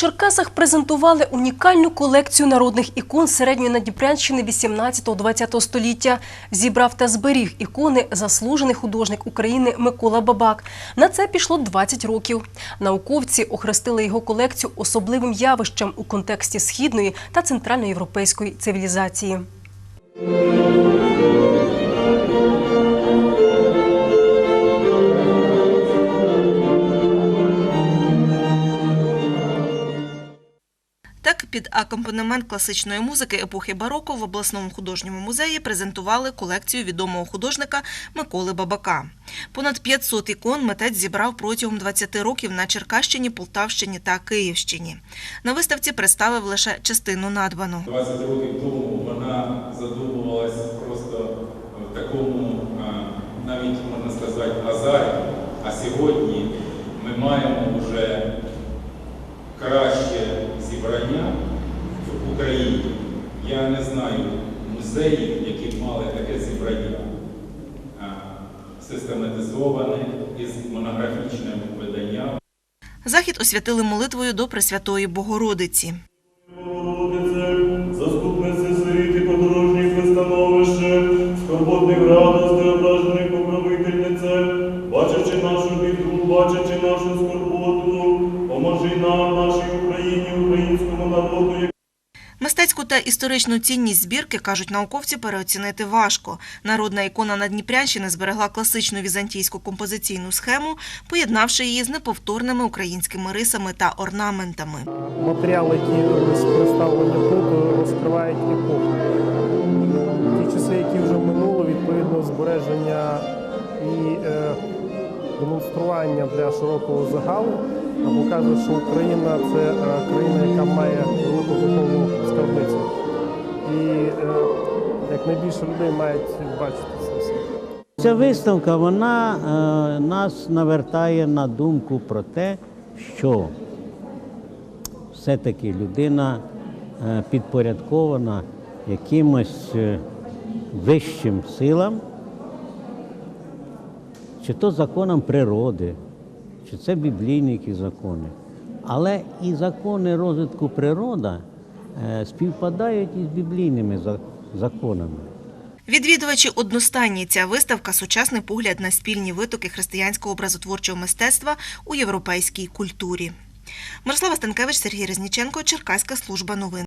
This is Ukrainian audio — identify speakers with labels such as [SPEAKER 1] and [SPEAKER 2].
[SPEAKER 1] Черкасах презентували унікальну колекцію народних ікон середньої Надніпрянщини 18-20 століття. Зібрав та зберіг ікони заслужений художник України Микола Бабак. На це пішло 20 років. Науковці охрестили його колекцію особливим явищем у контексті східної та центральноєвропейської цивілізації.
[SPEAKER 2] Так, під акомпанемент класичної музики епохи бароко в обласному художньому музеї презентували колекцію відомого художника Миколи Бабака. Понад 500 ікон митець зібрав протягом 20 років на Черкащині, Полтавщині та Київщині. На виставці представив лише частину надбану.
[SPEAKER 3] 20 років тому вона задумувалась просто в такому, навіть можна сказати, азарі. А сьогодні ми маємо вже краще зібрання в Україні. Я не знаю музеїв, які б мали таке зібрання а, систематизоване із монографічним виданням.
[SPEAKER 2] Захід освятили молитвою до Пресвятої Богородиці.
[SPEAKER 4] Бачачи нашу біду, бачачи нашу нам, нашій Україні, українському народу,
[SPEAKER 2] Мистецьку та історичну цінність збірки, кажуть науковці, переоцінити важко. Народна ікона Надніпрянщини зберегла класичну візантійську композиційну схему, поєднавши її з неповторними українськими рисами та орнаментами.
[SPEAKER 5] матеріали, які представлені тут, розкривають епоху. Ті часи, які вже минуло, відповідно, збереження і е, демонстрування для широкого загалу, а показує, що Україна це е, країна, яка має велику духовну скарбницю. І е, як найбільше людей мають бачити це все.
[SPEAKER 6] Ця виставка вона е, нас навертає на думку про те, що все-таки людина підпорядкована якимось вищим силам, чи то законам природи, чи це біблійні які закони. Але і закони розвитку природи е, співпадають із біблійними законами.
[SPEAKER 2] Відвідувачі одностайні ця виставка сучасний погляд на спільні витоки християнського образотворчого мистецтва у європейській культурі. Мирослава Станкевич, Сергій Резніченко, Черкаська служба новин.